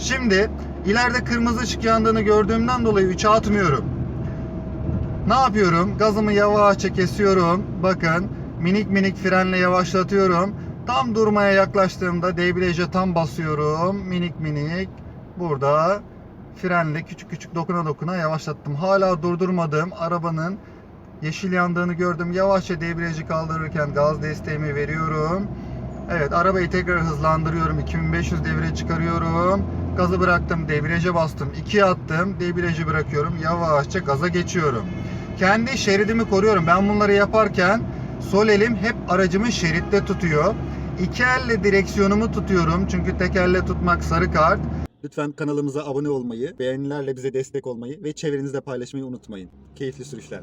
Şimdi ileride kırmızı ışık yandığını gördüğümden dolayı 3'e atmıyorum. Ne yapıyorum? Gazımı yavaşça kesiyorum. Bakın minik minik frenle yavaşlatıyorum. Tam durmaya yaklaştığımda debriyaja tam basıyorum. Minik minik. Burada frenle küçük küçük dokuna dokuna yavaşlattım. Hala durdurmadım. Arabanın yeşil yandığını gördüm. Yavaşça debriyajı kaldırırken gaz desteğimi veriyorum. Evet arabayı tekrar hızlandırıyorum. 2500 devre çıkarıyorum. Gazı bıraktım. Debriyaja bastım. 2'ye attım. Debriyajı bırakıyorum. Yavaşça gaza geçiyorum. Kendi şeridimi koruyorum. Ben bunları yaparken sol elim hep aracımı şeritte tutuyor. İki elle direksiyonumu tutuyorum. Çünkü tek elle tutmak sarı kart. Lütfen kanalımıza abone olmayı, beğenilerle bize destek olmayı ve çevrenizde paylaşmayı unutmayın. Keyifli sürüşler.